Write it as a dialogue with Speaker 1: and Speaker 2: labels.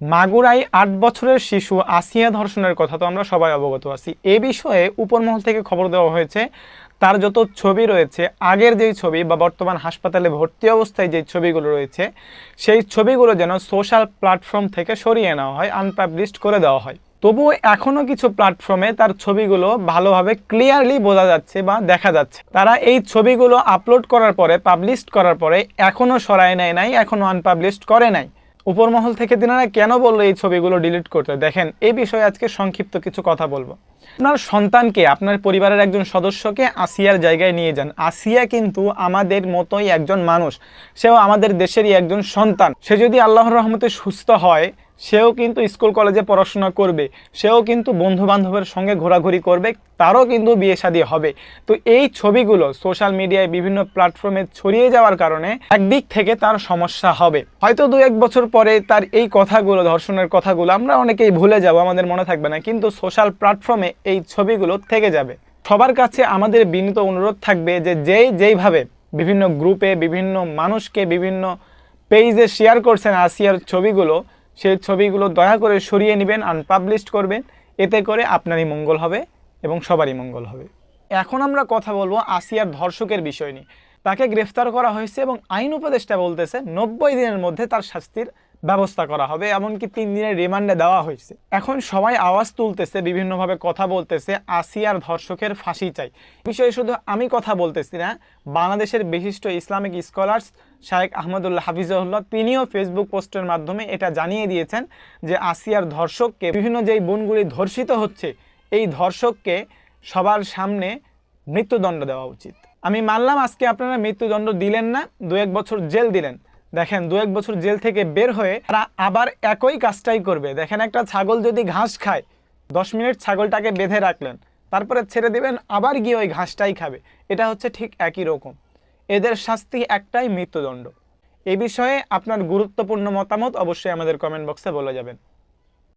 Speaker 1: মাগুরায় আট বছরের শিশু আসিয়া ধর্ষণের কথা তো আমরা সবাই অবগত আছি। এ বিষয়ে উপরমহল থেকে খবর দেওয়া হয়েছে, তার যত ছবি রয়েছে, আগের যেই ছবি বা বর্তমান হাসপাতালে ভর্তি অবস্থায় যে ছবিগুলো রয়েছে, সেই ছবিগুলো যেন সোশ্যাল প্ল্যাটফর্ম থেকে সরিয়ে নেওয়া হয় আনপাবলিশড করে দেওয়া হয়। তবুও এখনও কিছু প্ল্যাটফর্মে তার ছবিগুলো ভালোভাবে ক্লিয়ারলি বোঝা যাচ্ছে বা দেখা যাচ্ছে। তারা এই ছবিগুলো আপলোড করার পরে পাবলিশ করার পরে এখনও সরায় নেয় নাই এখনও আনপাবলিশড করে নাই। উপরমহল থেকে দিনারা কেন বলল এই ছবিগুলো ডিলিট করতে? দেখেন, এই বিষয়ে আজকে সংক্ষিপ্ত কিছু কথা বলব। আপনার সন্তানকে, আপনার পরিবারের একজন সদস্যকে আসিয়ার জায়গায় নিয়ে যান। আসিয়া কিন্তু আমাদের মতোই একজন মানুষ। সেও আমাদের দেশেরই একজন সন্তান। সে যদি আল্লাহর রহমতে সুস্থ হয় সেও কিন্তু স্কুল কলেজে পড়াশোনা করবে, সেও কিন্তু বন্ধু বান্ধবের সঙ্গে ঘোরাঘুরি করবে, তারও কিন্তু বিয়ে শাদী হবে। তো এই ছবিগুলো সোশ্যাল মিডিয়ায় বিভিন্ন প্ল্যাটফর্মে ছড়িয়ে যাওয়ার কারণে একদিক থেকে তার সমস্যা হবে। হয়তো দু এক বছর পরে তার এই কথাগুলো, ধর্ষণের কথাগুলো আমরা অনেকেই ভুলে যাব, আমাদের মনে থাকবে না, কিন্তু সোশ্যাল প্ল্যাটফর্মে এই ছবিগুলো থেকে যাবে। সবার কাছে আমাদের বিনীত অনুরোধ থাকবে যে যেই যেইভাবে বিভিন্ন গ্রুপে বিভিন্ন মানুষকে বিভিন্ন পেজে শেয়ার করছেন আসিয়ার ছবিগুলো সেই ছবিগুলো দয়া করে সরিয়ে নেবেন আনপাবলিশড করবেন। এতে করে আপনারই মঙ্গল হবে এবং সবারই মঙ্গল হবে। এখন আমরা কথা বলব আসিয়ার ধর্ষকের বিষয় নিয়ে। তাকে গ্রেফতার করা হয়েছে এবং আইন উপদেষ্টা বলতেছে, নব্বই দিনের মধ্যে তার শাস্তির ব্যবস্থা করা হবে, এমনকি তিন দিনের রিমান্ডে দেওয়া হয়েছে। এখন সবাই আওয়াজ তুলতেছে, বিভিন্নভাবে কথা বলতেছে, আসিয়ার ধর্ষকের ফাঁসি চাই। বিষয়ে শুধু আমি কথা বলতেছি না, বাংলাদেশের বিশিষ্ট ইসলামিক স্কলার্স শায়েক আহমদুল্লাহ হাফিজউল্লাহ তিনিও ফেসবুক পোস্টের মাধ্যমে এটা জানিয়ে দিয়েছেন যে আসিয়ার ধর্ষককে বিভিন্ন যেই বোনগুলি ধর্ষিত হচ্ছে, এই ধর্ষককে সবার সামনে মৃত্যুদণ্ড দেওয়া উচিত। আমি মানলাম আজকে আপনারা মৃত্যুদণ্ড দিলেন না দু এক বছর জেল দিলেন। দেখেন, দু এক বছর জেল থেকে বের হয়ে তারা আবার একই কাজটাই করবে। দেখেন, একটা ছাগল যদি ঘাস খায়, দশ মিনিট ছাগলটাকে বেঁধে রাখলেন, তারপরে ছেড়ে দেবেন, আবার গিয়ে ওই ঘাসটাই খাবে। এটা হচ্ছে ঠিক একই রকম। এদের শাস্তি একটাই মৃত্যুদণ্ড। এ বিষয়ে আপনার গুরুত্বপূর্ণ মতামত অবশ্যই আমাদের কমেন্ট বক্সে বলে যাবেন।